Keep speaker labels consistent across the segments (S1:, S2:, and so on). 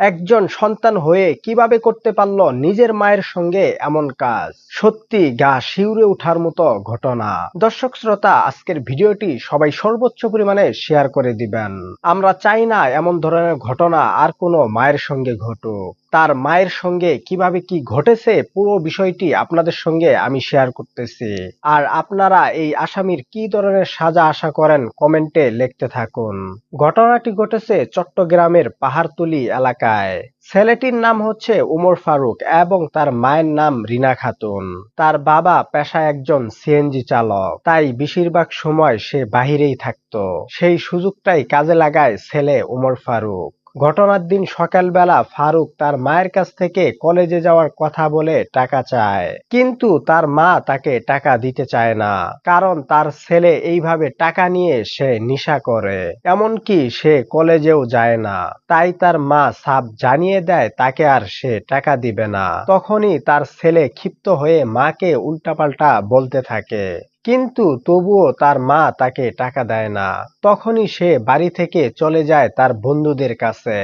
S1: একজন সন্তান হয়ে কীভাবে করতে পারল নিজের মায়ের সঙ্গে এমন কাজ? সত্যি গা শিউরে ওঠার মতো ঘটনা। দর্শক শ্রোতা, আজকের ভিডিওটি সবাই সর্বোচ্চ পরিমাণে শেয়ার করে দিবেন। আমরা চাই না এমন ধরনের ঘটনা আর কোনো মায়ের সঙ্গে ঘটুক। তার মায়ের সঙ্গে কীভাবে কি ঘটেছে পুরো বিষয়টি আপনাদের সঙ্গে আমি শেয়ার করতেছি। আর আপনারা এই আসামির কি ধরনের সাজা আশা করেন কমেন্টে লিখতে থাকুন। ঘটনাটি ঘটেছে চট্টগ্রামের পাহাড়তলি এলাকায়। ছেলেটির নাম হচ্ছে উমর ফারুক এবং তার মায়ের নাম রিনা খাতুন। তার বাবা পেশা একজন সিএনজি চালক, তাই বেশিরভাগ সময় সে বাহিরেই থাকত। সেই সুযোগটাই কাজে লাগায় ছেলে উমর ফারুক। ঘটনার দিন সকালবেলা ফারুক তার মায়ের কাছ থেকে কলেজে যাওয়ার কথা বলে টাকা চায়। কিন্তু তার মা তাকে টাকা দিতে চায় না, কারণ তার ছেলে এইভাবে টাকা নিয়ে সে নিশা করে। এমনকি সে কলেজেও যায় না, তাই তার মা সাপ জানিয়ে দেয় তাকে আর সে টাকা দিবে না। তখনই তার ছেলে ক্ষিপ্ত হয়ে মাকে উল্টাপাল্টা বলতে থাকে। কিন্তু তবুও তার মা তাকে টাকা দেয় না। তখনই সে বাড়ি থেকে চলে যায় তার বন্ধুদের কাছে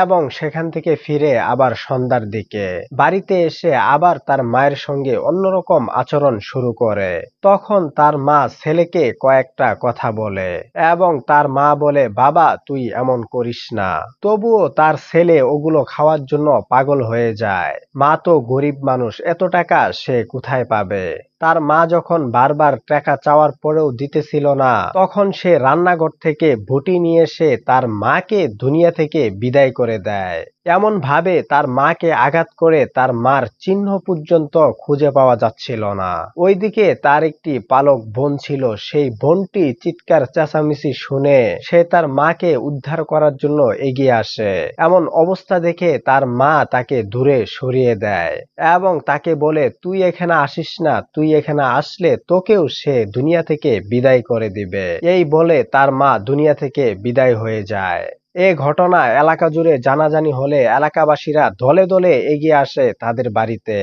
S1: এবং সেখান থেকে ফিরে আবার সন্ধ্যার দিকে। বাড়িতে এসে আবার তার মায়ের সঙ্গে অন্যরকম আচরণ শুরু করে। তখন তার মা ছেলেকে কয়েকটা কথা বলে এবং তার মা বলে, বাবা, তুই এমন করিস না। তবুও তার ছেলে ওগুলো খাওয়ার জন্য পাগল হয়ে যায়। মা তো গরিব মানুষ, এত টাকা সে কোথায় পাবে? তার মা যখন বারবার টাকা চাওয়ার পরেও দিতেছিল না, তখন সে রান্নাঘর থেকে ভুটি নিয়ে এসে তার মাকে দুনিয়া থেকে বিদায় করে দেয়। এমন ভাবে তার মাকে আঘাত করে তার মার চিহ্ন পর্যন্ত খুঁজে পাওয়া যাচ্ছিল না। ওইদিকে তার একটি পালক বোন ছিল, সেই বোনটি চিৎকার চেঁচামেচি শুনে সে তার মাকে উদ্ধার করার জন্য এগিয়ে আসে। এমন অবস্থা দেখে তার মা তাকে দূরে সরিয়ে দেয় এবং তাকে বলে, তুই এখানে আসিস না, তুই এখানে আসলে তোকেও সে দুনিয়া থেকে বিদায় করে দিবে। এই বলে তার মা দুনিয়া থেকে বিদায় হয়ে যায়। এ ঘটনা এলাকা জুড়ে জানাজানি হলে এলাকাবাসীরা দলে দলে এগিয়ে আসে তাদের বাড়িতে।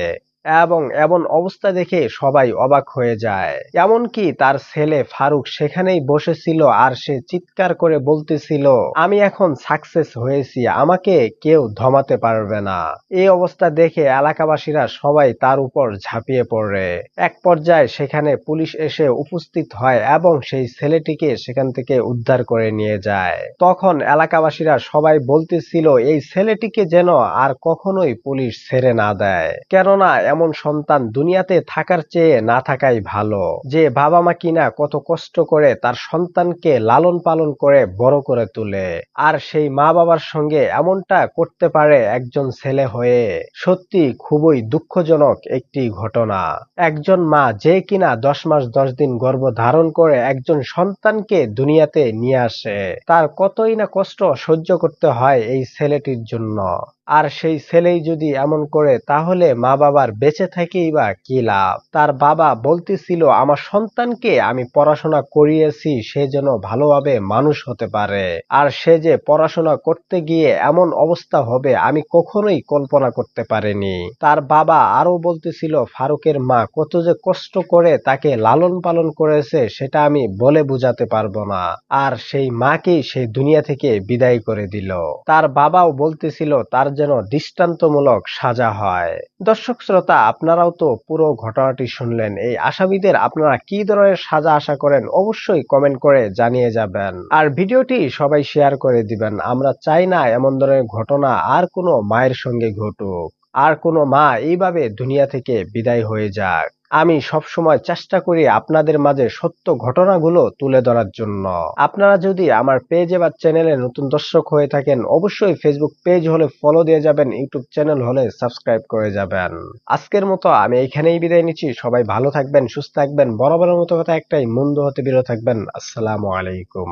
S1: এবং এমন অবস্থা দেখে সবাই অবাক হয়ে যায়। এমনকি তার ছেলে ফারুক সেখানেই বসেছিল আর সে চিৎকার করে বলতেছিল, আমি এখন সাকসেস হয়েছি, আমাকে কেউ ধমাতে পারবে না। এই অবস্থা দেখে এলাকাবাসীরা সবাই তার উপর ঝাঁপিয়ে পড়ে। এক পর্যায়ে সেখানে পুলিশ এসে উপস্থিত হয় এবং সেই ছেলেটিকে সেখান থেকে উদ্ধার করে নিয়ে যায়। তখন এলাকাবাসীরা সবাই বলতেছিল, এই ছেলেটিকে যেন আর কখনোই পুলিশ ছেড়ে না দেয়। কেননা এমন সন্তান দুনিয়াতে থাকার চেয়ে না থাকাই ভালো। যে বাবা মা কিনা কত কষ্ট করে তার সন্তানকে লালন পালন করে বড় করে তোলে, আর সেই মা বাবার সঙ্গে এমনটা করতে পারে একজন ছেলে হয়ে। সত্যি খুবই দুঃখজনক একটি ঘটনা। একজন মা যে কিনা দশ মাস দশ দিন গর্ভ ধারণ করে একজন সন্তানকে দুনিয়াতে নিয়ে আসে, তার কতই না কষ্ট সহ্য করতে হয় এই ছেলেটির জন্য। আর সেই ছেলেই যদি এমন করে, তাহলে মা বাবার বেঁচে থেকেই বা কি লাভ? তার বাবা বলতেছিল, আমার সন্তানকে আমি পড়াশোনা করিয়েছি, সে যেন ভালোভাবে মানুষ হতে পারে। আর সে যে পড়াশোনা করতে গিয়ে এমন অবস্থা হবে, আমি কখনোই কল্পনা করতে পারিনি। তার বাবা আরও বলতেছিল, ফারুকের মা কত যে কষ্ট করে তাকে লালন পালন করেছে, সেটা আমি বলে বুঝাতে পারব না। আর সেই মাকেই সেই দুনিয়া থেকে বিদায় করে দিল। তার বাবাও বলতেছিল, তার যেন দৃষ্টান্তমূলক সাজা হয়। দর্শক, শ্রোতা আপনারাও তো পুরো ঘটনাটি শুনলেন। এই আসামিদের আপনারা কি ধরনের সাজা আশা করেন অবশ্যই কমেন্ট করে জানিয়ে যাবেন। আর ভিডিওটি সবাই শেয়ার করে দিবেন। আমরা চাই না এমন ধরনের ঘটনা আর কোনো মায়ের সঙ্গে ঘটুক। আর কোনো মা এইভাবে দুনিয়া থেকে বিদায় হয়ে যাক। আমি সবসময় চেষ্টা করি আপনাদের মাঝে সত্য ঘটনাগুলো তুলে ধরার জন্য। আপনারা যদি আমার পেজে বা চ্যানেলে নতুন দর্শক হয়ে থাকেন, অবশ্যই ফেসবুক পেজ হলে ফলো দিয়ে যাবেন ইউটিউব চ্যানেল হলে সাবস্ক্রাইব করে যাবেন। আজকের মতো আমি এখানেই বিদায় নিচ্ছি। সবাই ভালো থাকবেন, সুস্থ থাকবেন, বরাবরের মতো কথা একটাই মন্দ হতে বিরত থাকবেন। আসসালামু আলাইকুম।